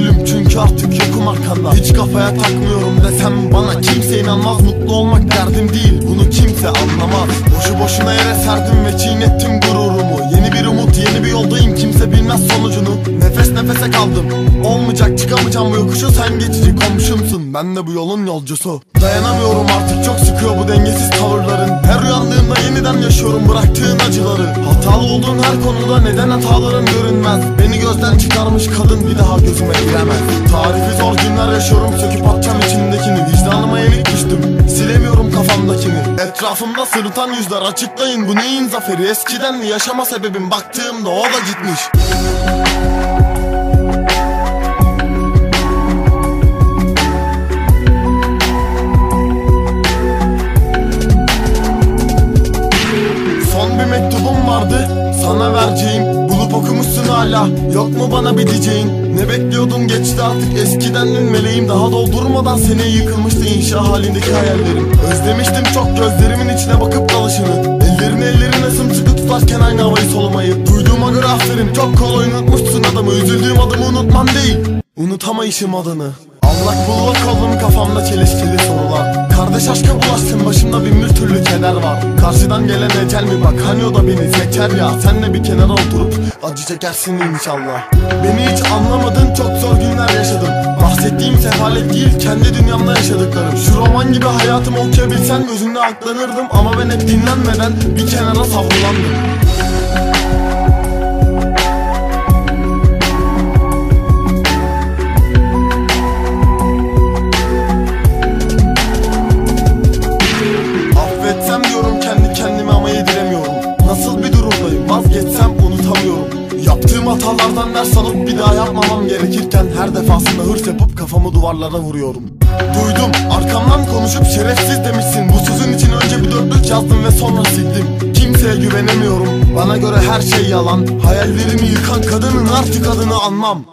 Üzgünüm çünkü artık yokum arkanda Hiç kafaya takmıyorum desem bana Kimse inanmaz. Mutlu olmak derdim değil Bunu kimse anlamaz. Boşu boşuna yere serdim ve çiğnettim gururumu. Yeni bir umut yeni bir yoldayım kimse bilmez sonucunu. Nefes nefese kaldım. Olmayacak çıkamayacağım bu yokuşu. Sen geçici komşumsun ben de bu yolun yolcusu. Dayanamıyorum artık çok olduğun her konuda neden hataların görünmez? Beni gözden çıkarmış kadın bir daha gözüme giremez. Tarifi zor günler yaşıyorum söküp atacağım içimdekini Vicdanıma yenik düştüm silemiyorum kafamdakini. Etrafımda sırıtan yüzler açıklayın bu neyin zaferi? Eskiden yaşama sebebim baktığımda o da gitmiş hala yok mu bana bir diyeceğin? Ne bekliyordum geçti artık eskiden dün meleğim Daha doldurmadan seni yıkılmıştı inşa halindeki hayallerim. Özlemiştim çok gözlerimin içine bakıp kalışını Ellerini ellerine sımsıkı tutarken aynı havayı solumayı Duyduğuma göre aferin çok kolay unutmuşsun adamı. Üzüldüğüm adımı unutman değil Unutamayışım adını. Allak bullak oldum kafamda çelişkili sorular Kardeş aşka bulaştım başımda bin bir türlü keder var. Karşıdan gelen ecel mi bak hani o da beni seçer ya. Senle bir kenara oturup acı çekersin inşallah. Beni hiç anlamadın çok zor günler yaşadım Bahsettiğim sefalet değil kendi dünyamda yaşadıklarım. Şu roman gibi hayatımı okuyabilsen gözünde aklanırdım Ama ben hep dinlenmeden bir kenara savrulandım hatalardan ders alıp bir daha yapmamam gerekirken Her defasında hırs yapıp kafamı duvarlara vuruyorum. Duydum arkamdan konuşup şerefsiz demişsin. Bu sözün için önce bir dörtlük yazdım ve sonra sildim. Kimseye güvenemiyorum Bana göre her şey yalan. Hayallerimi yıkan kadının artık adını anmam